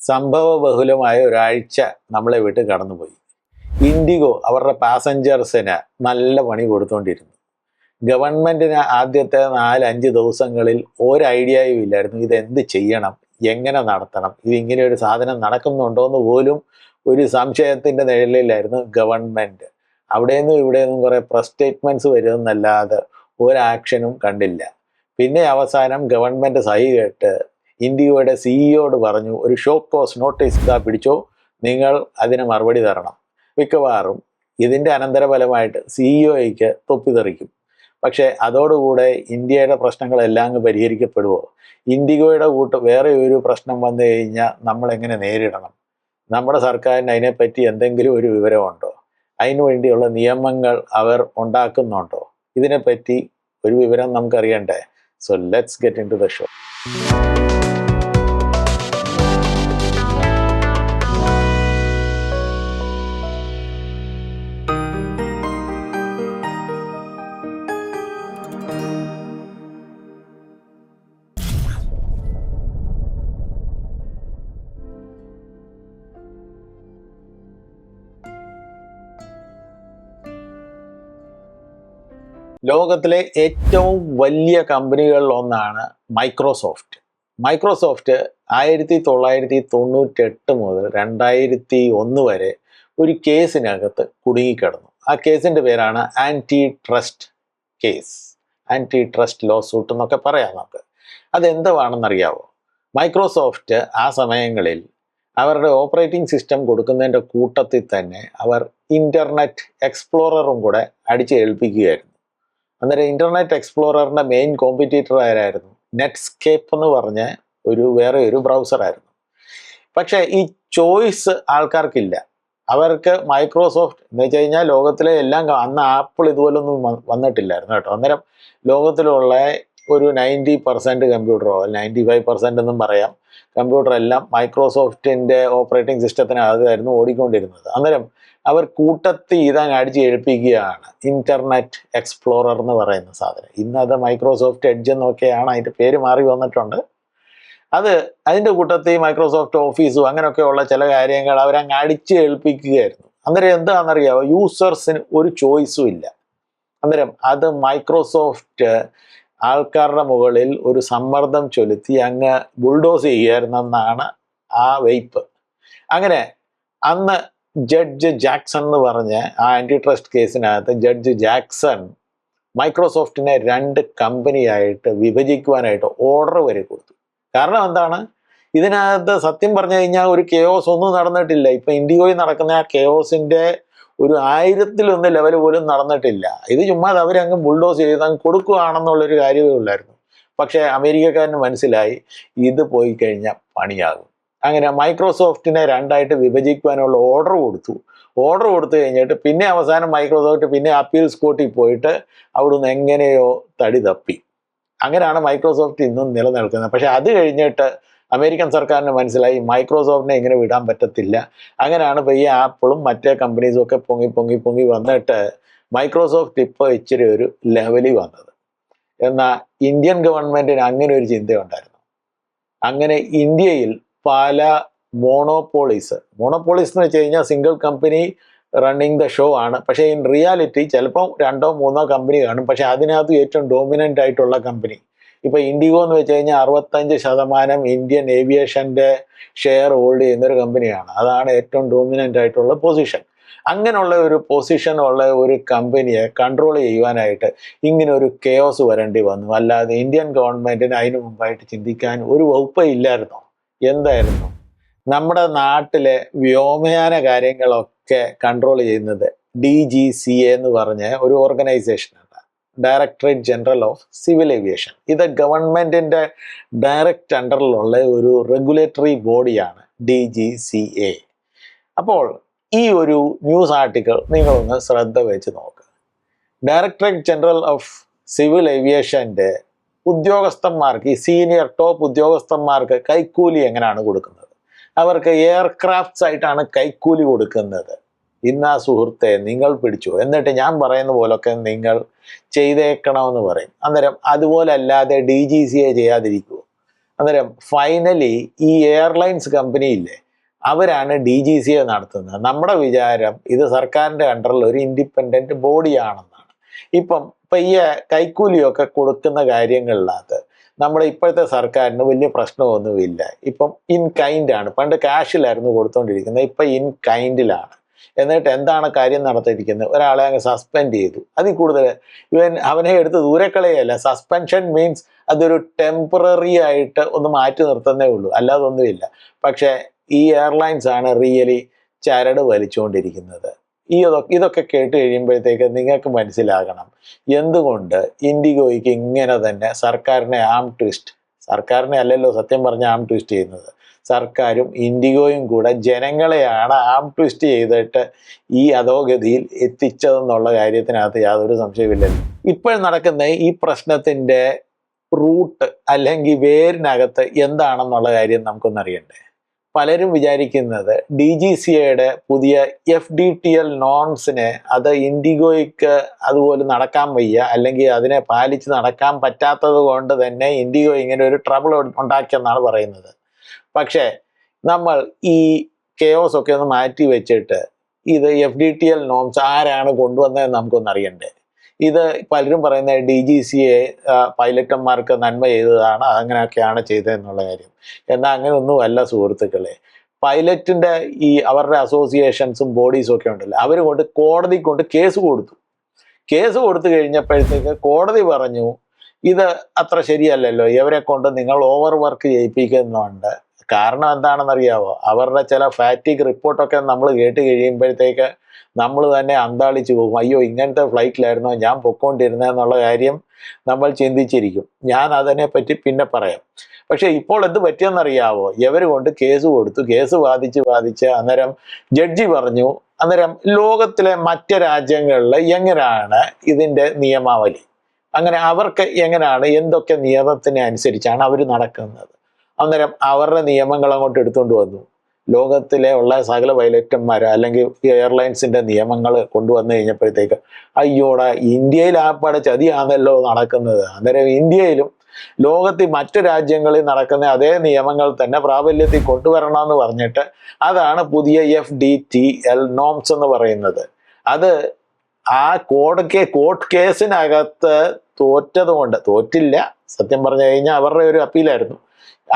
സംഭവ ബഹുലമായ ഒരാഴ്ച നമ്മളെ വിട്ട് കടന്നുപോയി. ഇൻഡിഗോ അവരുടെ പാസഞ്ചേഴ്സിന് നല്ല പണി കൊടുത്തുകൊണ്ടിരുന്നു ഗവൺമെന്റിന് ആദ്യത്തെ നാല് അഞ്ച് ദിവസങ്ങളിൽ ഒരു ഐഡിയയും ഇല്ലായിരുന്നു ഇത് എന്ത് ചെയ്യണം എങ്ങനെ നടത്തണം ഇത് ഇങ്ങനെ ഒരു സാധനം നടക്കുന്നുണ്ടോ എന്ന് പോലും ഒരു സംശയത്തിന്റെ നിഴലിലായിരുന്നു ഗവൺമെന്റ്. അവിടെ നിന്നും ഇവിടെ നിന്നും കുറെ പ്രസ് സ്റ്റേറ്റ്മെന്റ്സ് വരുമെന്നല്ലാതെ ഒരാക്ഷനും കണ്ടില്ല. പിന്നെ അവസാനം ഗവൺമെന്റ് സഹി കേട്ട് ഇന്ത്യയുടെ സിഇഒയോട് പറഞ്ഞു ഒരു ഷോ കോസ് നോട്ടീസ് ഇതാ പിടിച്ചോ നിങ്ങൾ അതിന് മറുപടി തരണം. മിക്കവാറും ഇതിന്റെ അനന്തരഫലമായിട്ട് സിഇഒയ്ക്ക് തൊപ്പിതെറിക്കും പക്ഷേ അതോടുകൂടെ ഇന്ത്യയുടെ പ്രശ്നങ്ങളെല്ലാം അങ്ങ് പരിഹരിക്കപ്പെടുമോ ഇൻഡിഗോയുടെ കൂട്ട് വേറെ ഒരു പ്രശ്നം വന്നു കഴിഞ്ഞാൽ നമ്മളെങ്ങനെ നേരിടണം? നമ്മുടെ സർക്കാരിന് അതിനെപ്പറ്റി എന്തെങ്കിലും ഒരു വിവരമുണ്ടോ? അതിനു വേണ്ടിയുള്ള നിയമങ്ങൾ അവർ ഉണ്ടാക്കുന്നുണ്ടോ? ഇതിനെപ്പറ്റി ഒരു വിവരം നമുക്കറിയണ്ടേ? So let's get into the show ലോകത്തിലെ ഏറ്റവും വലിയ കമ്പനികളിൽ ഒന്നാണ് മൈക്രോസോഫ്റ്റ്. മൈക്രോസോഫ്റ്റ് ആയിരത്തി തൊള്ളായിരത്തി തൊണ്ണൂറ്റെട്ട് മുതൽ രണ്ടായിരത്തി ഒന്ന് വരെ ഒരു കേസിനകത്ത് കുടുങ്ങിക്കിടന്നു. ആ കേസിന്റെ പേരാണ് antitrust case antitrust lawsuit എന്നൊക്കെ പറയാം നമുക്ക്. അതെന്തുവാണെന്നറിയാവോ? മൈക്രോസോഫ്റ്റ് ആ സമയങ്ങളിൽ അവരുടെ ഓപ്പറേറ്റിംഗ് സിസ്റ്റം കൊടുക്കുന്നതിന്റെ കൂട്ടത്തിൽ തന്നെ അവർ ഇന്റർനെറ്റ് എക്സ്പ്ലോററും കൂടെ അടിച്ചേൽപ്പിക്കുകയായിരുന്നു. അന്നേരം ഇന്റർനെറ്റ് എക്സ്പ്ലോററിന്റെ മെയിൻ കോമ്പറ്റീറ്റർ ആരായിരുന്നു? നെറ്റ്സ്കേപ്പ് എന്ന് പറഞ്ഞ ഒരു വേറെ ഒരു ബ്രൗസർ ആയിരുന്നു. പക്ഷേ ഈ ചോയ്സ് ആൾക്കാർക്കില്ല. അവർക്ക് മൈക്രോസോഫ്റ്റ് എന്ന് വെച്ച് കഴിഞ്ഞാൽ ലോകത്തിലെ എല്ലാം അന്ന് ആപ്പിൾ ഇതുപോലൊന്നും വന്നിട്ടില്ലായിരുന്നു കേട്ടോ. അന്നേരം ലോകത്തിലുള്ള ഒരു നയന്റി പെർസെന്റ് കമ്പ്യൂട്ടറോ നയന്റി ഫൈവ് പെർസെന്റ് എന്നും പറയാം കമ്പ്യൂട്ടർ എല്ലാം മൈക്രോസോഫ്റ്റിന്റെ ഓപ്പറേറ്റിംഗ് സിസ്റ്റത്തിനകത്തായിരുന്നു ഓടിക്കൊണ്ടിരുന്നത്. അന്നേരം അവർ കൂട്ടത്തിൽ ഇതങ്ങ് അടിച്ച് ഏൽപ്പിക്കുകയാണ്. ഇന്റർനെറ്റ് എക്സ്പ്ലോറർ എന്ന് പറയുന്ന സാധനം. ഇന്ന് അത് മൈക്രോസോഫ്റ്റ് എഡ്ജ് എന്നൊക്കെയാണ് അതിന്റെ പേര് മാറി വന്നിട്ടുണ്ട്. അത് അതിന്റെ കൂട്ടത്തിൽ മൈക്രോസോഫ്റ്റ് ഓഫീസും അങ്ങനെയൊക്കെയുള്ള ചില കാര്യങ്ങൾ അവരങ്ങ് അടിച്ച് ഏൽപ്പിക്കുകയായിരുന്നു. അന്നേരം എന്താണെന്നറിയാമോ യൂസേഴ്സിന് ഒരു ചോയ്സും ഇല്ല. അന്നേരം അത് മൈക്രോസോഫ്റ്റ് ആൾക്കാരുടെ മുകളിൽ ഒരു സമ്മർദ്ദം ചൊലുത്തി അങ്ങ് ബുൾഡോസ് ചെയ്യുമായിരുന്നെന്നാണ് ആ വെയ്പ്പ് അങ്ങനെ അന്ന് ജഡ്ജ് ജാക്സൺ എന്ന് പറഞ്ഞ ആ ആന്റി ട്രസ്റ്റ് കേസിനകത്ത് ജഡ്ജ് ജാക്സൺ മൈക്രോസോഫ്റ്റിനെ രണ്ട് കമ്പനിയായിട്ട് വിഭജിക്കുവാനായിട്ട് ഓർഡർ വരെ കൊടുത്തു. കാരണം എന്താണ്? ഇതിനകത്ത് സത്യം പറഞ്ഞു കഴിഞ്ഞാൽ ഒരു കെയോസ് ഒന്നും നടന്നിട്ടില്ല. ഇപ്പൊ ഇന്ത്യയിൽ നടക്കുന്ന ആ കെയോസിന്റെ ഒരു ആയിരത്തിലൊന്ന് ലെവൽ പോലും നടന്നിട്ടില്ല. ഇത് ചുമ്മാ അവരങ്ങ് ബുൾഡോസ് ചെയ്ത് അങ്ങ് കൊടുക്കുകയാണെന്നുള്ളൊരു കാര്യമേ ഉള്ളായിരുന്നു. പക്ഷേ അമേരിക്കക്കാരന് മനസ്സിലായി ഇത് പോയി കഴിഞ്ഞാൽ പണിയാകും. അങ്ങനെ മൈക്രോസോഫ്റ്റിനെ രണ്ടായിട്ട് വിഭജിക്കുവാനുള്ള ഓർഡർ കൊടുത്തു. ഓർഡർ കൊടുത്തു കഴിഞ്ഞിട്ട് പിന്നെ അവസാനം മൈക്രോസോഫ്റ്റ് പിന്നെ അപ്പീൽസ് കോർട്ടിൽ പോയിട്ട് അവിടുന്ന് എങ്ങനെയോ തടി തപ്പി. അങ്ങനെയാണ് മൈക്രോസോഫ്റ്റ് ഇന്നും നിലനിൽക്കുന്നത്. പക്ഷെ അത് കഴിഞ്ഞിട്ട് അമേരിക്കൻ സർക്കാരിന് മനസ്സിലായി മൈക്രോസോഫ്റ്റിനെ ഇങ്ങനെ വിടാൻ പറ്റത്തില്ല. അങ്ങനെയാണ് ഇപ്പോൾ ഈ ആപ്പിളും മറ്റേ കമ്പനീസും ഒക്കെ പൊങ്ങി പൊങ്ങി പൊങ്ങി വന്നിട്ട് മൈക്രോസോഫ്റ്റ് ഇപ്പോൾ ഇച്ചിരി ഒരു ലെവലിൽ വന്നത്. എന്നാൽ ഇന്ത്യൻ ഗവൺമെന്റിന് അങ്ങനെ ഒരു ചിന്തയുണ്ടായിരുന്നു. അങ്ങനെ ഇന്ത്യയിൽ പല മോണോപോളീസ്. മോണോപോളീസ് എന്ന് വെച്ച് കഴിഞ്ഞാൽ single company running the show ആണ്. പക്ഷേ ഇൻ റിയാലിറ്റി ചിലപ്പോൾ രണ്ടോ മൂന്നോ കമ്പനി കാണും. പക്ഷേ അതിനകത്ത് ഏറ്റവും ഡോമിനന്റ് ആയിട്ടുള്ള കമ്പനി ഇപ്പോൾ ഇൻഡിഗോ എന്ന് വെച്ച് കഴിഞ്ഞാൽ അറുപത്തഞ്ച് ശതമാനം ഇന്ത്യൻ ഏവിയേഷന്റെ ഷെയർ ഹോൾഡ് ചെയ്യുന്ന ഒരു കമ്പനിയാണ് അതാണ് ഏറ്റവും ഡോമിനന്റ് ആയിട്ടുള്ള പൊസിഷൻ അങ്ങനെയുള്ള ഒരു പൊസിഷൻ ഉള്ള ഒരു കമ്പനിയെ കൺട്രോൾ ചെയ്യുവാനായിട്ട് ഇങ്ങനെ ഒരു കെയോസ് വരേണ്ടി വന്നു. അല്ലാതെ ഇന്ത്യൻ ഗവൺമെന്റിന് അതിനു മുമ്പായിട്ട് ചിന്തിക്കാൻ ഒരു വകുപ്പേ ഇല്ലായിരുന്നോ? എന്തായിരുന്നു? നമ്മുടെ നാട്ടിലെ വ്യോമയാന കാര്യങ്ങളൊക്കെ കൺട്രോൾ ചെയ്യുന്നത് ഡി ജി സി എ എന്ന് പറഞ്ഞ ഒരു ഓർഗനൈസേഷനാണ് directorate general of civil aviation ഇത് ഗവൺമെന്റിന്റെ ഡയറക്റ്റ് അണ്ടറിലുള്ള ഒരു റെഗുലേറ്ററി ബോഡിയാണ് ഡി ജി സി എ അപ്പോൾ ഈ ഒരു ന്യൂസ് ആർട്ടിക്കിൾ നിങ്ങളൊന്ന് ശ്രദ്ധ വെച്ച് നോക്കുക ഡയറക്ടറേറ്റ് ജനറൽ ഓഫ് സിവിൽ ഏവിയേഷന്റെ ഉദ്യോഗസ്ഥന്മാർക്ക് ഈ സീനിയർ ടോപ്പ് ഉദ്യോഗസ്ഥന്മാർക്ക് കൈക്കൂലി എങ്ങനെയാണ് കൊടുക്കുന്നത്? അവർക്ക് എയർക്രാഫ്റ്റ്സ് ആയിട്ടാണ് കൈക്കൂലി കൊടുക്കുന്നത്. ഇന്ന് സുഹൃത്തെ നിങ്ങൾ പിടിച്ചു. എന്നിട്ട് ഞാൻ പറയുന്ന പോലൊക്കെ നിങ്ങൾ ചെയ്തേക്കണമെന്ന് പറയും. അന്നേരം അതുപോലെ അല്ലാതെ ഡി ജി സി എ ചെയ്യാതിരിക്കുമോ അന്നേരം ഫൈനലി ഈ എയർലൈൻസ് കമ്പനി ഇല്ലേ അവരാണ് ഡി ജി സി എ നടത്തുന്നത്. നമ്മുടെ വിചാരം ഇത് സർക്കാരിന്റെ അണ്ടറിൽ ഒരു ഇൻഡിപെൻഡന്റ് ബോഡിയാണെന്നാണ് ഇപ്പം പയ്യെ കൈക്കൂലിയൊക്കെ കൊടുക്കുന്ന കാര്യങ്ങളിനകത്ത് നമ്മുടെ ഇപ്പോഴത്തെ സർക്കാരിന് വലിയ പ്രശ്നമൊന്നുമില്ല. ഇപ്പം ഇൻ കൈൻഡ് ആണ്. പണ്ട് ക്യാഷിലായിരുന്നു കൊടുത്തുകൊണ്ടിരിക്കുന്നത് ഇപ്പം ഇൻ കൈൻഡിലാണ്. എന്നിട്ട് എന്താണ് കാര്യം നടത്തിയിരിക്കുന്നത്? ഒരാളെ അങ്ങ് സസ്പെൻഡ് ചെയ്തു. അതിൽ കൂടുതൽ ഇവൻ അവനെ എടുത്ത് ദൂരക്കളയല്ല. സസ്പെൻഷൻ മീൻസ് അതൊരു ടെമ്പററി ആയിട്ട് ഒന്ന് മാറ്റി നിർത്തുന്നേ ഉള്ളൂ. അല്ലാതൊന്നുമില്ല പക്ഷേ ഈ എയർലൈൻസ് ആണ് റിയലി ചരട് വലിച്ചുകൊണ്ടിരിക്കുന്നത് ഈ ഇതൊക്കെ കേട്ട് കഴിയുമ്പോഴത്തേക്ക് നിങ്ങൾക്ക് മനസ്സിലാകണം. എന്തുകൊണ്ട് ഇൻഡിഗോയ്ക്ക് ഇങ്ങനെ തന്നെ സർക്കാരിനെ ആം ട്വിസ്റ്റ് സർക്കാരിനെ അല്ലല്ലോ സത്യം പറഞ്ഞ ആം ട്വിസ്റ്റ് ചെയ്യുന്നത്. സർക്കാരും ഇൻഡിഗോയും കൂടെ ജനങ്ങളെയാണ് ആം ട്വിസ്റ്റ് ചെയ്തിട്ട് ഈ അധോഗതിയിൽ എത്തിച്ചതെന്നുള്ള കാര്യത്തിനകത്ത് യാതൊരു സംശയമില്ലല്ലോ ഇപ്പോൾ നടക്കുന്ന ഈ പ്രശ്നത്തിന്റെ റൂട്ട് അല്ലെങ്കിൽ വേരിനകത്ത് എന്താണെന്നുള്ള കാര്യം നമുക്കൊന്നറിയണ്ടേ പലരും വിചാരിക്കുന്നത് ഡി ജി സി എയുടെ പുതിയ എഫ് ഡി ടി എൽ നോൺസിനെ അത് ഇൻഡിഗോയ്ക്ക് അതുപോലെ നടക്കാൻ വയ്യ അല്ലെങ്കിൽ അതിനെ പാലിച്ച് നടക്കാൻ പറ്റാത്തത് കൊണ്ട് തന്നെ ഇൻഡിഗോ ഇങ്ങനെ ഒരു ട്രബിൾ ഉണ്ടാക്കിയെന്നാണ് പറയുന്നത്. പക്ഷേ നമ്മൾ ഈ കെയോസ് ഒക്കെ ഒന്ന് മാറ്റി വെച്ചിട്ട് ഇത് F D T L norms ആരാണ് കൊണ്ടുവന്നതെന്ന് നമുക്കൊന്ന് അറിയണ്ടേ? ഇത് പലരും പറയുന്ന ഡി ജി സി എ പൈലറ്റന്മാർക്ക് നന്മ ചെയ്തതാണ് അങ്ങനെയൊക്കെയാണ് ചെയ്തതെന്നുള്ള കാര്യം. എന്നാൽ അങ്ങനെ ഒന്നും അല്ല സുഹൃത്തുക്കളെ. പൈലറ്റിന്റെ ഈ അവരുടെ അസോസിയേഷൻസും ബോഡീസും ഒക്കെ ഉണ്ടല്ലോ അവർ കൊണ്ട് കോടതി കൊണ്ട് കേസ് കൊടുത്തു. കേസ് കൊടുത്തു കഴിഞ്ഞപ്പോഴത്തേക്ക് കോടതി പറഞ്ഞു ഇത് അത്ര ശരിയല്ലല്ലോ ഇവരെ കൊണ്ട് നിങ്ങൾ ഓവർ വർക്ക് ചെയ്യിപ്പിക്കുന്നുണ്ട്. കാരണം എന്താണെന്നറിയാവോ? അവരുടെ ചില ഫാറ്റിക് റിപ്പോർട്ടൊക്കെ നമ്മൾ കേട്ട് കഴിയുമ്പോഴത്തേക്ക് നമ്മൾ തന്നെ അന്താളിച്ചു പോകും. അയ്യോ ഇങ്ങനത്തെ ഫ്ലൈറ്റിലായിരുന്നോ? ഞാൻ പൊക്കോണ്ടിരുന്നതെന്നുള്ള കാര്യം നമ്മൾ ചിന്തിച്ചിരിക്കും. ഞാൻ അതിനെപ്പറ്റി പിന്നെ പറയാം. പക്ഷേ ഇപ്പോൾ എന്ത് പറ്റിയെന്നറിയാവോ? ഇവർ കൊണ്ട് കേസ് കൊടുത്തു. കേസ് വാദിച്ച് വാദിച്ച് അന്നേരം ജഡ്ജി പറഞ്ഞു അന്നേരം ലോകത്തിലെ മറ്റ് രാജ്യങ്ങളിൽ എങ്ങനെയാണ് ഇതിന്റെ നിയമാവലി? അങ്ങനെ അവർക്ക് എങ്ങനെയാണ് എന്തൊക്കെ നിയമത്തിനനുസരിച്ചാണ് അവർ നടക്കുന്നത്? അന്നേരം അവരുടെ നിയമങ്ങൾ അങ്ങോട്ട് എടുത്തുകൊണ്ട് വന്നു. ലോകത്തിലെ ഉള്ള സകല പൈലറ്റന്മാർ അല്ലെങ്കിൽ എയർലൈൻസിന്റെ നിയമങ്ങൾ കൊണ്ടുവന്നു കഴിഞ്ഞപ്പോഴത്തേക്ക് അയ്യോടാ ഇന്ത്യയിൽ ആപ്പാടെ ചതിയാണല്ലോ നടക്കുന്നത്. അന്നേരം ഇന്ത്യയിലും ലോകത്തിൽ മറ്റു രാജ്യങ്ങളിൽ നടക്കുന്ന അതേ നിയമങ്ങൾ തന്നെ പ്രാബല്യത്തിൽ കൊണ്ടുവരണമെന്ന് പറഞ്ഞിട്ട് അതാണ് പുതിയ F D T L norms എന്ന് പറയുന്നത്. അത് ആ കോഡ് കേ കോർട്ട് കേസിനകത്ത് തോറ്റതുകൊണ്ട് തോറ്റില്ല. സത്യം പറഞ്ഞു കഴിഞ്ഞാൽ അവരുടെ ഒരു അപ്പീലായിരുന്നു.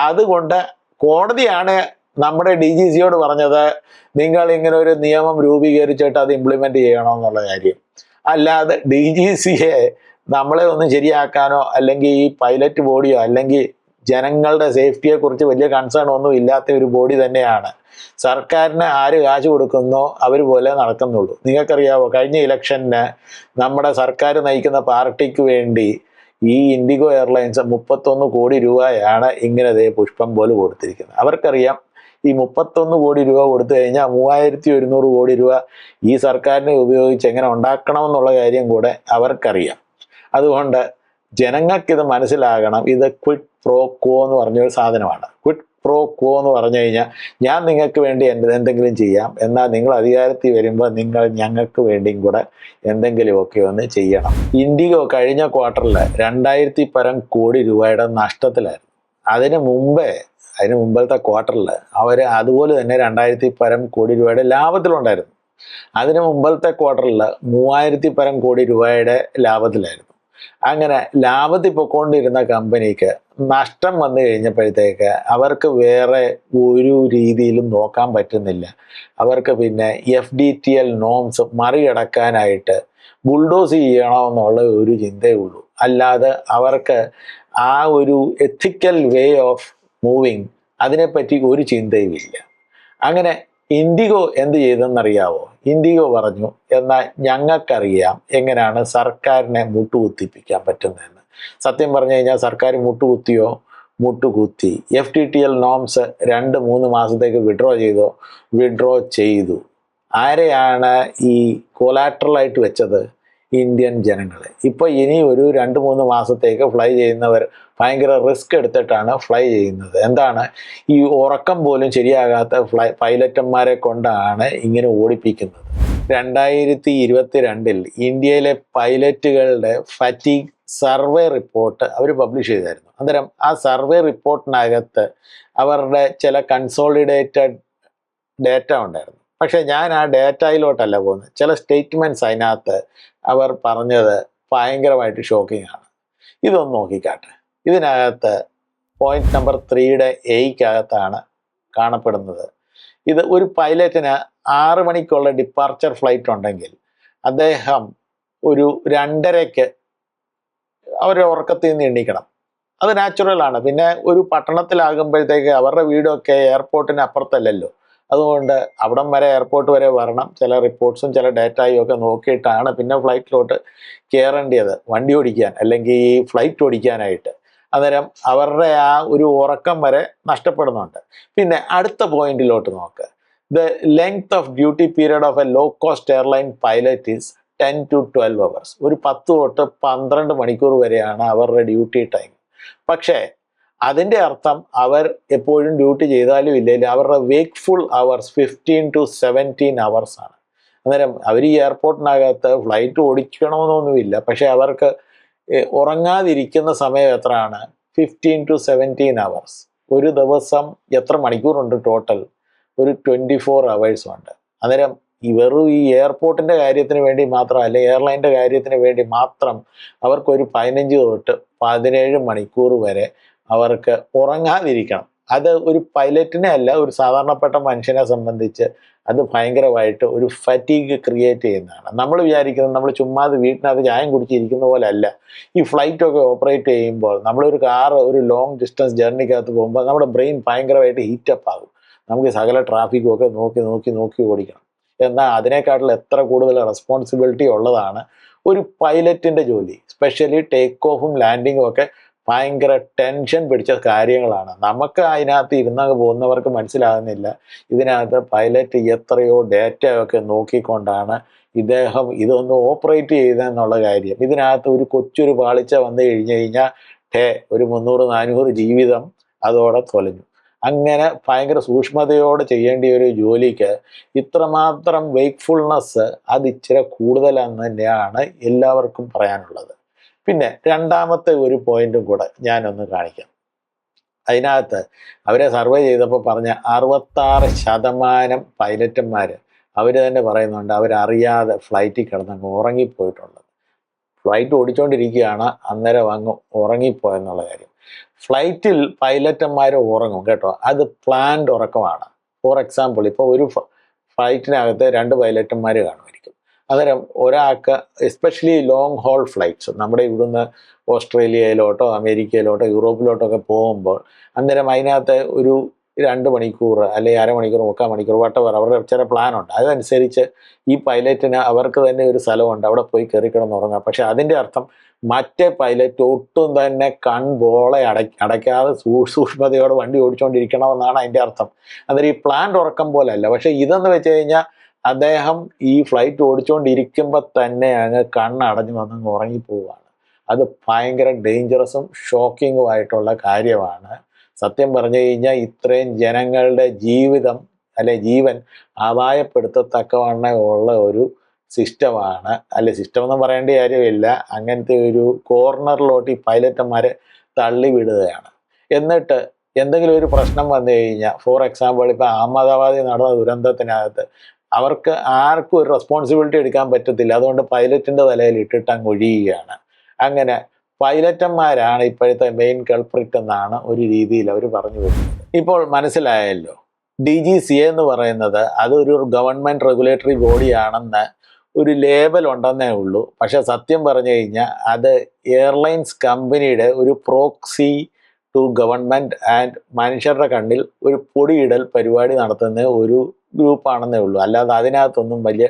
അതുകൊണ്ട് കോടതിയാണ് നമ്മുടെ ഡി ജി സിയോട് പറഞ്ഞത് നിങ്ങൾ ഇങ്ങനെ ഒരു നിയമം രൂപീകരിച്ചിട്ട് അത് ഇംപ്ലിമെന്റ് ചെയ്യണമെന്നുള്ള കാര്യം. അല്ലാതെ ഡി ജി സിയെ നമ്മളെ ഒന്ന് ശരിയാക്കാനോ അല്ലെങ്കിൽ ഈ പൈലറ്റ് ബോഡിയോ അല്ലെങ്കിൽ ജനങ്ങളുടെ സേഫ്റ്റിയെ കുറിച്ച് വലിയ കൺസേൺ ഒന്നും ഇല്ലാത്ത ഒരു ബോഡി തന്നെയാണ്. സർക്കാരിന് ആര് കാശ് കൊടുക്കുന്നോ അവർ പോലെ നടക്കുന്നുള്ളൂ. നിങ്ങൾക്കറിയാവോ കഴിഞ്ഞ ഇലക്ഷന് നമ്മുടെ സർക്കാർ നയിക്കുന്ന പാർട്ടിക്ക് വേണ്ടി ഈ ഇൻഡിഗോ എയർലൈൻസ് മുപ്പത്തൊന്ന് കോടി രൂപയാണ് ഇങ്ങനെ പുഷ്പം പോലെ കൊടുത്തിരിക്കുന്നത്. അവർക്കറിയാം ഈ മുപ്പത്തൊന്ന് കോടി രൂപ കൊടുത്തു കഴിഞ്ഞാൽ മൂവായിരത്തി ഒരുന്നൂറ് കോടി രൂപ ഈ സർക്കാരിനെ ഉപയോഗിച്ച് എങ്ങനെ ഉണ്ടാക്കണം എന്നുള്ള കാര്യം കൂടെ അവർക്കറിയാം. അതുകൊണ്ട് ജനങ്ങൾക്കിത് മനസ്സിലാകണം. ഇത് ക്വിറ്റ് പ്രോ കോ എന്ന് പറഞ്ഞൊരു സാധനമാണ്. ക്വിറ്റ് പ്രോ കോ എന്ന് പറഞ്ഞു കഴിഞ്ഞാൽ ഞാൻ നിങ്ങൾക്ക് വേണ്ടി എന്തെങ്കിലും ചെയ്യാം. എന്നാൽ നിങ്ങൾ അധികാരത്തിൽ വരുമ്പോൾ നിങ്ങൾ ഞങ്ങൾക്ക് വേണ്ടിയും കൂടെ എന്തെങ്കിലുമൊക്കെ ഒന്ന് ചെയ്യണം. ഇൻഡിഗോ കഴിഞ്ഞ ക്വാർട്ടറിൽ രണ്ടായിരത്തി പരം കോടി രൂപയുടെ നഷ്ടത്തിലായിരുന്നു. അതിന് മുമ്പേ അതിന് മുമ്പത്തെ ക്വാർട്ടറിൽ അവർ അതുപോലെ തന്നെ രണ്ടായിരത്തി പരം കോടി രൂപയുടെ ലാഭത്തിലുണ്ടായിരുന്നു അതിന് മുമ്പത്തെ ക്വാർട്ടറിൽ മൂവായിരത്തി പരം കോടി രൂപയുടെ ലാഭത്തിലായിരുന്നു. അങ്ങനെ ലാഭത്തിൽ പൊക്കോണ്ടിരുന്ന കമ്പനിക്ക് നഷ്ടം വന്നു കഴിഞ്ഞപ്പോഴത്തേക്ക് അവർക്ക് വേറെ ഒരു രീതിയിലും നോക്കാൻ പറ്റുന്നില്ല. അവർക്ക് പിന്നെ F D T L norms മറികടക്കാനായിട്ട് bulldoze ചെയ്യണമെന്നുള്ള ഒരു ചിന്തയേ ഉള്ളൂ. അല്ലാതെ അവർക്ക് ആ ഒരു എത്തിക്കൽ വേ ഓഫ് മൂവിങ് അതിനെപ്പറ്റി ഒരു ചിന്തയുമില്ല. അങ്ങനെ ഇൻഡിഗോ എന്ത് ചെയ്തെന്നറിയാവോ? ഇൻഡിഗോ പറഞ്ഞു എന്നാൽ ഞങ്ങൾക്കറിയാം എങ്ങനെയാണ് സർക്കാരിനെ മുട്ടുകുത്തിപ്പിക്കാൻ പറ്റുന്നതെന്ന്. സത്യം പറഞ്ഞു കഴിഞ്ഞാൽ സർക്കാർ മുട്ടുകുത്തിയോ? മുട്ടുകുത്തി. F T T L norms രണ്ട് മൂന്ന് മാസത്തേക്ക് വിഡ്രോ ചെയ്തോ? വിഡ്രോ ചെയ്തു. ആരെയാണ് ഈ കൊലാട്രലായിട്ട് വെച്ചത്? ഇന്ത്യൻ ജനങ്ങളെ. ഇപ്പോൾ ഇനി ഒരു രണ്ട് മൂന്ന് മാസത്തേക്ക് ഫ്ലൈ ചെയ്യുന്നവർ ഭയങ്കര റിസ്ക് എടുത്തിട്ടാണ് ഫ്ലൈ ചെയ്യുന്നത്. എന്താണ്? ഈ ഉറക്കം പോലും ശരിയാകാത്ത ഫ്ലൈ പൈലറ്റന്മാരെ കൊണ്ടാണ് ഇങ്ങനെ ഓടിപ്പിക്കുന്നത്. രണ്ടായിരത്തി ഇരുപത്തി രണ്ടിൽ ഇന്ത്യയിലെ പൈലറ്റുകളുടെ ഫറ്റീഗ് സർവേ റിപ്പോർട്ട് അവർ പബ്ലിഷ് ചെയ്തായിരുന്നു. അന്നേരം ആ സർവേ റിപ്പോർട്ടിനകത്ത് അവരുടെ ചില കൺസോളിഡേറ്റഡ് ഡേറ്റ ഉണ്ടായിരുന്നു. പക്ഷേ ഞാൻ ആ ഡേറ്റയിലോട്ടല്ല പോകുന്നത്. ചില സ്റ്റേറ്റ്മെന്റ്സ് അതിനകത്ത് അവർ പറഞ്ഞത് ഭയങ്കരമായിട്ട് ഷോക്കിംഗ് ആണ്. ഇതൊന്ന് നോക്കിക്കാട്ടെ. ഇതിനകത്ത് പോയിന്റ് നമ്പർ ത്രീയുടെ എയ്ക്കകത്താണ് കാണപ്പെടുന്നത്. ഇത് ഒരു പൈലറ്റിന് ആറ് മണിക്കുള്ള ഡിപ്പാർച്ചർ ഫ്ലൈറ്റ് ഉണ്ടെങ്കിൽ അദ്ദേഹം ഒരു രണ്ടരയ്ക്ക് അവരുടെ ഉറക്കത്തിൽ നിന്ന് എണീക്കണം. അത് നാച്ചുറലാണ് പിന്നെ ഒരു പട്ടണത്തിലാകുമ്പോഴത്തേക്ക് അവരുടെ വീടൊക്കെ എയർപോർട്ടിന് അപ്പുറത്തല്ലല്ലോ. അതുകൊണ്ട് അവിടം വരെ എയർപോർട്ട് വരെ വരണം. ചില റിപ്പോർട്ട്സും ചില ഡേറ്റയും ഒക്കെ നോക്കിയിട്ടാണ് പിന്നെ ഫ്ലൈറ്റിലോട്ട് കയറേണ്ടത് വണ്ടി ഓടിക്കാൻ അല്ലെങ്കിൽ ഈ ഫ്ലൈറ്റ് ഓടിക്കാനായിട്ട്. അന്നേരം അവരുടെ ആ ഒരു ഉറക്കം വരെ നഷ്ടപ്പെടുന്നുണ്ട്. പിന്നെ അടുത്ത പോയിന്റിലോട്ട് നോക്ക്. The length of duty period of a low cost airline pilot is ten to twelve hours ഒരു പത്ത് തൊട്ട് പന്ത്രണ്ട് മണിക്കൂർ വരെയാണ് അവരുടെ ഡ്യൂട്ടി ടൈം പക്ഷേ അതിന്റെ അർത്ഥം അവർ എപ്പോഴും ഡ്യൂട്ടി ചെയ്താലും ഇല്ലെങ്കിൽ അവരുടെ wakeful hours fifteen to seventeen hours ആണ്. അന്നേരം അവർ ഈ എയർപോർട്ടിനകത്ത് ഫ്ലൈറ്റ് ഓടിക്കണമെന്നൊന്നുമില്ല. പക്ഷേ അവർക്ക് ഉറങ്ങാതിരിക്കുന്ന സമയം എത്രയാണ്? ഫിഫ്റ്റീൻ ടു സെവന്റീൻ അവേഴ്സ് ഒരു ദിവസം എത്ര മണിക്കൂറുണ്ട് ടോട്ടൽ ഒരു ട്വന്റി ഫോർ അവേഴ്സും ഉണ്ട്. അന്നേരം ഈ വെറും ഈ എയർപോർട്ടിന്റെ കാര്യത്തിന് വേണ്ടി മാത്രം അല്ലെ എയർലൈന്റെ കാര്യത്തിന് വേണ്ടി മാത്രം അവർക്കൊരു പതിനഞ്ച് തൊട്ട് പതിനേഴ് മണിക്കൂർ വരെ അവർക്ക് ഉറങ്ങാതിരിക്കണം. അത് ഒരു പൈലറ്റിനെ അല്ല ഒരു സാധാരണപ്പെട്ട മനുഷ്യനെ സംബന്ധിച്ച് അത് ഭയങ്കരമായിട്ട് ഒരു ഫറ്റീഗ് ക്രിയേറ്റ് ചെയ്യുന്നതാണ്. നമ്മൾ വിചാരിക്കുന്നത് നമ്മൾ ചുമ്മാതെ വീട്ടിനകത്ത് ചായം കുടിച്ചിരിക്കുന്ന പോലെ അല്ല ഈ ഫ്ലൈറ്റൊക്കെ ഓപ്പറേറ്റ് ചെയ്യുമ്പോൾ നമ്മളൊരു കാർ ഒരു ലോങ് ഡിസ്റ്റൻസ് ജേർണിക്കകത്ത് പോകുമ്പോൾ നമ്മുടെ ബ്രെയിൻ ഭയങ്കരമായിട്ട് ഹീറ്റപ്പ് ആകും. നമുക്ക് സകല ട്രാഫിക്കും ഒക്കെ നോക്കി നോക്കി നോക്കി ഓടിക്കണം. എന്നാൽ അതിനേക്കാട്ടിൽ എത്ര കൂടുതൽ റെസ്പോൺസിബിലിറ്റി ഉള്ളതാണ് ഒരു പൈലറ്റിന്റെ ജോലി. സ്പെഷ്യലി ടേക്ക് ഓഫും ലാൻഡിങ്ങും ഒക്കെ ഭയങ്കര ടെൻഷൻ പിടിച്ച കാര്യങ്ങളാണ്. നമുക്ക് അതിനകത്ത് ഇരുന്നങ്ങ് പോകുന്നവർക്ക് മനസ്സിലാകുന്നില്ല. ഇതിനകത്ത് പൈലറ്റ് എത്രയോ ഡേറ്റയൊക്കെ നോക്കിക്കൊണ്ടാണ് ഇദ്ദേഹം ഇതൊന്ന് ഓപ്പറേറ്റ് ചെയ്തെന്നുള്ള കാര്യം. ഇതിനകത്ത് ഒരു കൊച്ചൊരു പാളിച്ച വന്നു കഴിഞ്ഞു കഴിഞ്ഞാൽ ഹേ ഒരു മുന്നൂറ് നാനൂറ് ജീവിതം അതോടെ തൊലഞ്ഞു. അങ്ങനെ ഭയങ്കര സൂക്ഷ്മതയോടെ ചെയ്യേണ്ട ഒരു ജോലിക്ക് ഇത്രമാത്രം വെയ്ക്ക്ഫുൾനെസ് അത് ഇച്ചിരി കൂടുതലെന്ന് തന്നെയാണ് എല്ലാവർക്കും പറയാനുള്ളത്. പിന്നെ രണ്ടാമത്തെ ഒരു പോയിന്റും കൂടെ ഞാനൊന്ന് കാണിക്കാം. അതിനകത്ത് അവരെ സർവേ ചെയ്തപ്പോൾ പറഞ്ഞ അറുപത്താറ് ശതമാനം പൈലറ്റന്മാർ അവർ തന്നെ പറയുന്നുണ്ട് അവരറിയാതെ ഫ്ലൈറ്റിൽ കിടന്നങ്ങ് ഉറങ്ങിപ്പോയിട്ടുള്ളത് ഫ്ലൈറ്റ് ഓടിച്ചുകൊണ്ടിരിക്കുകയാണ് അന്നേരം അങ്ങ് ഉറങ്ങിപ്പോയെന്നുള്ള കാര്യം. ഫ്ലൈറ്റിൽ പൈലറ്റന്മാർ ഉറങ്ങും കേട്ടോ. അത് പ്ലാൻഡ് ഉറക്കമാണ്. ഫോർ എക്സാമ്പിൾ ഇപ്പോൾ ഒരു ഫ്ലൈറ്റിനകത്ത് രണ്ട് പൈലറ്റന്മാർ കാണുമായിരിക്കും അന്നേരം ഒരാൾക്ക് എസ്പെഷ്യലി ലോങ് ഹോൾ ഫ്ലൈറ്റ്സ് നമ്മുടെ ഇവിടുന്ന് ഓസ്ട്രേലിയയിലോട്ടോ അമേരിക്കയിലോട്ടോ യൂറോപ്പിലോട്ടോ ഒക്കെ പോകുമ്പോൾ അന്നേരം അതിനകത്ത് ഒരു രണ്ട് മണിക്കൂർ അല്ലെങ്കിൽ അരമണിക്കൂർ മുക്കാൽ മണിക്കൂർ വട്ടവർ അവരുടെ ചില പ്ലാനുണ്ട് അതനുസരിച്ച് ഈ പൈലറ്റിന് അവർക്ക് തന്നെ ഒരു സ്ഥലമുണ്ട്. അവിടെ പോയി കയറിക്കണമെന്ന് തുടങ്ങാം പക്ഷേ അതിന്റെ അർത്ഥം മറ്റേ പൈലറ്റ് ഒട്ടും തന്നെ കൺബോളെ അട അടയ്ക്കാതെ സൂ സൂക്ഷ്മതയോടെ വണ്ടി ഓടിച്ചുകൊണ്ടിരിക്കണമെന്നാണ് അതിന്റെ അർത്ഥം. അന്നേരം ഈ പ്ലാൻ ഉറക്കം പോലെയല്ല പക്ഷേ ഇതെന്ന് വെച്ച് കഴിഞ്ഞാൽ അദ്ദേഹം ഈ ഫ്ലൈറ്റ് ഓടിച്ചുകൊണ്ടിരിക്കുമ്പോൾ തന്നെ അങ്ങ് കണ്ണടഞ്ഞു വന്നങ്ങ് ഉറങ്ങിപ്പോവുകയാണ് അത് ഭയങ്കര ഡേഞ്ചറസും ഷോക്കിങ്ങും ആയിട്ടുള്ള കാര്യമാണ്. സത്യം പറഞ്ഞു കഴിഞ്ഞാൽ ഇത്രയും ജനങ്ങളുടെ ജീവിതം അല്ലെ ജീവൻ അപായപ്പെടുത്തത്തക്കവണ്ണം ഉള്ള ഒരു സിസ്റ്റമാണ്. അല്ലെ സിസ്റ്റം എന്ന് പറയേണ്ട കാര്യമില്ല. അങ്ങനത്തെ ഒരു കോർണറിലോട്ട് ഈ പൈലറ്റന്മാരെ തള്ളി വിടുകയാണ് എന്നിട്ട് എന്തെങ്കിലും ഒരു പ്രശ്നം വന്നു കഴിഞ്ഞാൽ ഫോർ എക്സാമ്പിൾ ഇപ്പം അഹമ്മദാബാദിൽ നടന്ന ദുരന്തത്തിനകത്ത് അവർക്ക് ആർക്കും ഒരു റെസ്പോൺസിബിലിറ്റി എടുക്കാൻ പറ്റത്തില്ല. അതുകൊണ്ട് പൈലറ്റിന്റെ തലയിൽ ഇട്ടിട്ട് അങ്ങ് ഒഴിയുകയാണ്. അങ്ങനെ പൈലറ്റന്മാരാണ് ഇപ്പോഴത്തെ മെയിൻ കൾപ്രിറ്റ് എന്നാണ് ഒരു രീതിയിൽ അവർ പറഞ്ഞു വരുന്നത്. ഇപ്പോൾ മനസ്സിലായല്ലോ ഡി ജി സി എന്ന് പറയുന്നത് അതൊരു ഗവൺമെന്റ് റെഗുലേറ്ററി ബോഡിയാണെന്ന് ഒരു ലേബൽ ഉണ്ടെന്നേ ഉള്ളൂ. പക്ഷെ സത്യം പറഞ്ഞു കഴിഞ്ഞാൽ അത് എയർലൈൻസ് കമ്പനിയുടെ ഒരു പ്രോക്സി ടു ഗവൺമെന്റ് ആൻഡ് മനുഷ്യരുടെ കണ്ണിൽ ഒരു പൊടിയിടൽ പരിപാടി നടത്തുന്ന ഒരു ഗ്രൂപ്പാണെന്നേ ഉള്ളൂ. അല്ലാതെ അതിനകത്തൊന്നും വലിയ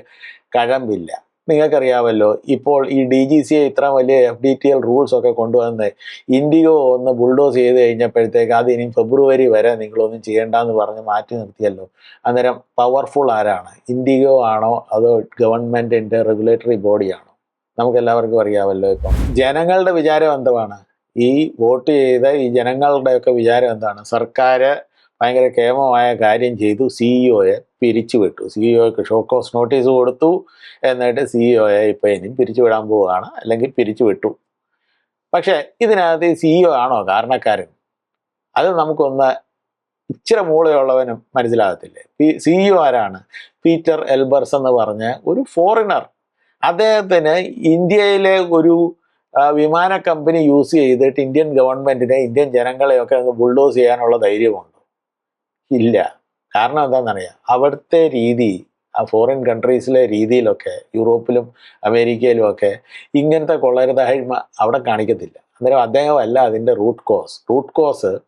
കഴമ്പില്ല. നിങ്ങൾക്കറിയാമല്ലോ ഇപ്പോൾ ഈ ഡി ജി സി ഇത്ര വലിയ F D T L rules ഒക്കെ കൊണ്ടുവന്ന് ഇൻഡിഗോ ഒന്ന് ബുൾഡോസ് ചെയ്ത് കഴിഞ്ഞപ്പോഴത്തേക്ക് അത് ഇനി ഫെബ്രുവരി വരെ നിങ്ങളൊന്നും ചെയ്യേണ്ടെന്ന് പറഞ്ഞ് മാറ്റി നിർത്തിയല്ലോ. അന്നേരം പവർഫുൾ ആരാണ്? ഇൻഡിഗോ ആണോ അതോ ഗവൺമെന്റിന്റെ റെഗുലേറ്ററി ബോഡിയാണോ നമുക്ക് എല്ലാവർക്കും അറിയാമല്ലോ ഇപ്പം. ജനങ്ങളുടെ വിചാരം എന്തുവാണ്? ഈ വോട്ട് ചെയ്ത ഈ ജനങ്ങളുടെയൊക്കെ വിചാരം എന്താണ്? സർക്കാർ ഭയങ്കര കേമമായ കാര്യം ചെയ്തു. സിഇഒയെ പിരിച്ചു വിട്ടു. സിഇഒക്ക് കോസ് നോട്ടീസ് കൊടുത്തു. എന്നിട്ട് സിഇഒയെ ഇപ്പം ഇനിയും പിരിച്ചു വിടാൻ പോവുകയാണ്. അല്ലെങ്കിൽ പിരിച്ചു വിട്ടു. പക്ഷേ ഇതിനകത്ത് സിഇഒ ആണോ കാരണക്കാരൻ? അത് നമുക്കൊന്ന് ഇച്ചിരി മൂളയുള്ളവനും മനസ്സിലാകത്തില്ലേ? സിഇഒ ആരാണ്? പീറ്റർ എൽബർസ് എന്ന് പറഞ്ഞ ഒരു ഫോറിനർ. അദ്ദേഹത്തിന് ഇന്ത്യയിലെ ഒരു വിമാന കമ്പനി യൂസ് ചെയ്തിട്ട് ഇന്ത്യൻ ഗവൺമെന്റിനെ ഇന്ത്യൻ ജനങ്ങളെയൊക്കെ ബുൾഡോസ് ചെയ്യാനുള്ള ധൈര്യമുണ്ടോ. ഇല്ല. കാരണം എന്താണെന്നറിയാം? അവിടുത്തെ രീതി ആ ഫോറിൻ കൺട്രീസിലെ രീതിയിലൊക്കെ യൂറോപ്പിലും അമേരിക്കയിലും ഒക്കെ ഇങ്ങനത്തെ കൊള്ളരുതായ്മ അവിടെ കാണിക്കത്തില്ല. അന്നേരം അദ്ദേഹമല്ല അതിന്റെ റൂട്ട് കോസ് റൂട്ട് കോസ്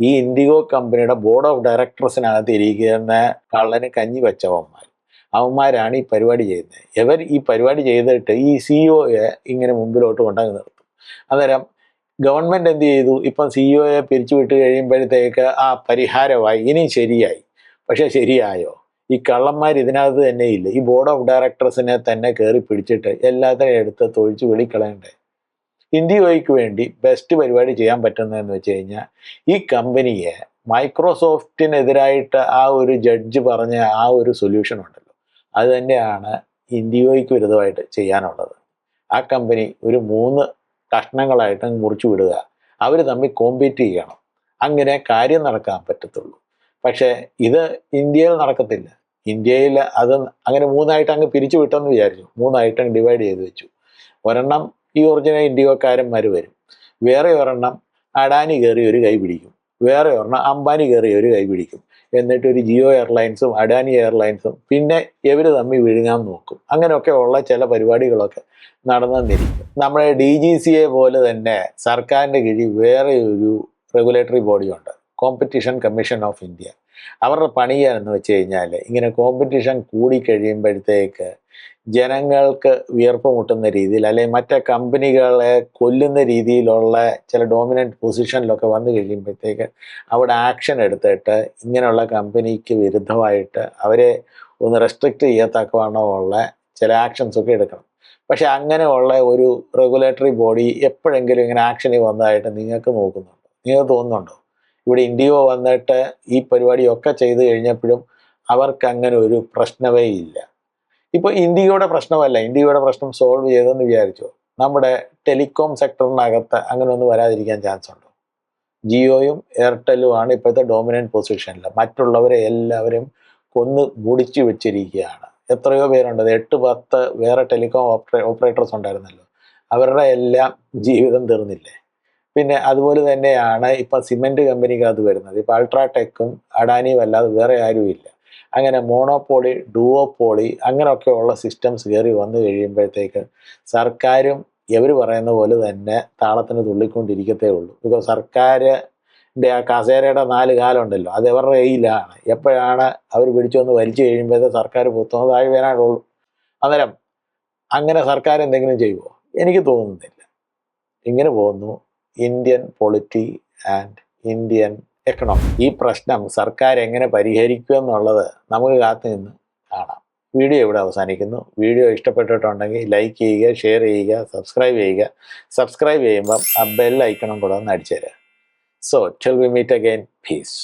ഈ ഇൻഡിഗോ കമ്പനിയുടെ ബോർഡ് ഓഫ് ഡയറക്ടേഴ്സിനകത്ത് ഇരിക്കുന്ന കള്ളന് കഞ്ഞി വെച്ചവന്മാർ. അവന്മാരാണ് ഈ പരിപാടി ചെയ്യുന്നത്. ഇവർ ഈ പരിപാടി ചെയ്തിട്ട് ഈ സിഇഒയെ ഇങ്ങനെ മുമ്പിലോട്ട് കൊണ്ടുവന്ന് നിർത്തും. അന്നേരം ഗവൺമെന്റ് എന്ത് ചെയ്തു? ഇപ്പം സിഇഒയെ പിരിച്ചു വിട്ട് കഴിയുമ്പോഴത്തേക്ക് ആ പരിഹാരമായി. ഇനി ശരിയായി. പക്ഷേ ശരിയായോ? ഈ കള്ളന്മാർ ഇതിനകത്ത് തന്നെ ഇല്ല? ഈ ബോർഡ് ഓഫ് ഡയറക്ടേഴ്സിനെ തന്നെ കയറി പിടിച്ചിട്ട് എല്ലാത്തിനെയും എടുത്ത് തൊഴിച്ച് വെളിക്കളയണ്ടേ? ഇന്ത്യയ്ക്ക് വേണ്ടി ബെസ്റ്റ് പരിപാടി ചെയ്യാൻ പറ്റുന്നതെന്ന് വെച്ച് കഴിഞ്ഞാൽ ഈ കമ്പനിയെ മൈക്രോസോഫ്റ്റിനെതിരായിട്ട് ആ ഒരു ജഡ്ജ് പറഞ്ഞ ആ ഒരു സൊല്യൂഷൻ ഉണ്ടല്ലോ. അത് തന്നെയാണ് ഇന്ത്യയ്ക്ക് വിരുദ്ധമായിട്ട് ചെയ്യാനുള്ളത്. ആ കമ്പനി ഒരു മൂന്ന് കഷ്ണങ്ങളായിട്ട് മുറിച്ചു വിടുക. അവർ തമ്മിൽ കോമ്പീറ്റ് ചെയ്യണം. അങ്ങനെ കാര്യം നടക്കാൻ പറ്റത്തുള്ളൂ. പക്ഷേ ഇത് ഇന്ത്യയിൽ നടക്കത്തില്ല. ഇന്ത്യയിൽ അത് അങ്ങനെ മൂന്നായിട്ട് അങ്ങ് പിരിച്ചു വിട്ടെന്ന് വിചാരിച്ചു. മൂന്നായിട്ട് അങ്ങ് ഡിവൈഡ് ചെയ്ത് വെച്ചു. ഒരെണ്ണം ഈ ഒറിജിനൽ ഇന്ത്യക്കാരന്മാർ വരും. വേറെ ഒരെണ്ണം അഡാനി കയറി ഒരു കൈ പിടിക്കും. വേറെ ഒരെണ്ണം അംബാനി കയറി ഒരു കൈ പിടിക്കും. എന്നിട്ട് ഒരു ജിയോ എയർലൈൻസും അഡാനി എയർലൈൻസും പിന്നെ ഇവർ തമ്മിൽ വിഴുങ്ങാൻ നോക്കും. അങ്ങനെയൊക്കെ ഉള്ള ചില പരിപാടികളൊക്കെ നടന്നെന്നിരിക്കും. നമ്മുടെ ഡി ജി സി എ പോലെ തന്നെ സർക്കാരിന്റെ കീഴിൽ വേറെ ഒരു regulatory ബോഡിയുണ്ട്. Competition commission of India. അവരുടെ പണി വെച്ച് കഴിഞ്ഞാൽ ഇങ്ങനെ കോമ്പറ്റീഷൻ കൂടിക്കഴിയുമ്പോഴത്തേക്ക് ജനങ്ങൾക്ക് വിയർപ്പ് മുട്ടുന്ന രീതിയിൽ അല്ലെങ്കിൽ മറ്റേ കമ്പനികളെ കൊല്ലുന്ന രീതിയിലുള്ള ചില ഡോമിനന്റ് പൊസിഷനിലൊക്കെ വന്നു കഴിയുമ്പോഴത്തേക്ക് അവിടെ ആക്ഷൻ എടുത്തിട്ട് ഇങ്ങനെയുള്ള കമ്പനിക്ക് വിരുദ്ധമായിട്ട് അവരെ ഒന്ന് റെസ്ട്രിക്റ്റ് ചെയ്യത്തക്കവണ്ണമുള്ള ചില ആക്ഷൻസൊക്കെ എടുക്കണം. പക്ഷെ അങ്ങനെയുള്ള ഒരു റെഗുലേറ്ററി ബോഡി എപ്പോഴെങ്കിലും ഇങ്ങനെ ആക്ഷനിൽ വന്നതായിട്ട് നിങ്ങൾക്ക് നോക്കുന്നുണ്ടോ? നിങ്ങൾക്ക് തോന്നുന്നുണ്ടോ? ഇവിടെ ഇൻഡിയോ വന്നിട്ട് ഈ പരിപാടിയൊക്കെ ചെയ്തു കഴിഞ്ഞപ്പോഴും അവർക്ക് അങ്ങനെ ഒരു പ്രശ്നമേ ഇല്ല. ഇപ്പോൾ ഇന്ത്യയുടെ പ്രശ്നമല്ല. ഇന്ത്യയുടെ പ്രശ്നം സോൾവ് ചെയ്തെന്ന് വിചാരിച്ചു. നമ്മുടെ ടെലികോം സെക്ടറിനകത്ത് അങ്ങനെ ഒന്നും വരാതിരിക്കാൻ ചാൻസ് ഉണ്ടോ? ജിയോയും ആണ് ഇപ്പോഴത്തെ ഡോമിനന്റ് പൊസിഷനിൽ മറ്റുള്ളവരെ എല്ലാവരും കൊന്ന് മുടിച്ചു വെച്ചിരിക്കുകയാണ്. എത്രയോ പേരുണ്ട്. എട്ട് പത്ത് വേറെ ടെലികോം ഓപ്പറേ ഓപ്പറേറ്റേഴ്സ് ഉണ്ടായിരുന്നല്ലോ. അവരുടെ എല്ലാം ജീവിതം തീർന്നില്ലേ? പിന്നെ അതുപോലെ തന്നെയാണ് ഇപ്പം സിമെന്റ് കമ്പനിക്കകത്ത് വരുന്നത്. ഇപ്പം അൾട്രാടെക്കും അഡാനിയും അല്ലാതെ വേറെ ആരുമില്ല. അങ്ങനെ മോണോപോളി ഡുവോപോളി അങ്ങനെയൊക്കെയുള്ള സിസ്റ്റംസ് കയറി വന്നു കഴിയുമ്പോഴത്തേക്ക് സർക്കാരും ഇവർ പറയുന്ന പോലെ തന്നെ താളത്തിന് തുള്ളിക്കൊണ്ടിരിക്കത്തേ ഉള്ളൂ. ബിക്കോസ് സർക്കാരിന്റെ ആ കസേരയുടെ നാല് കാലുണ്ടല്ലോ അത് അവരുടെ കയ്യിലാണ്. എപ്പോഴാണ് അവർ പിടിച്ചു വന്ന് വലിച്ചു കഴിയുമ്പോഴത്തെ സർക്കാർ പുത്തുന്നത് താഴെ വരാനുള്ളൂ? അന്നേരം അങ്ങനെ സർക്കാർ എന്തെങ്കിലും ചെയ്യുമോ എനിക്ക് തോന്നുന്നില്ല. ഇങ്ങനെ പോകുന്നു. Indian polity and Indian economy ഈ പ്രശ്നം സർക്കാർ എങ്ങനെ പരിഹരിക്കും എന്നുള്ളത് നമുക്ക് കാത്തു നിന്ന് കാണാം. വീഡിയോ ഇവിടെ അവസാനിക്കുന്നു. വീഡിയോ ഇഷ്ടപ്പെട്ടിട്ടുണ്ടെങ്കിൽ ലൈക്ക് ചെയ്യുക ഷെയർ ചെയ്യുക സബ്സ്ക്രൈബ് ചെയ്യുക. സബ്സ്ക്രൈബ് ചെയ്യുമ്പം ആ ബെൽ ഐക്കണും കൂടെ ഒന്ന് അടിച്ചു തരാം so till we meet again peace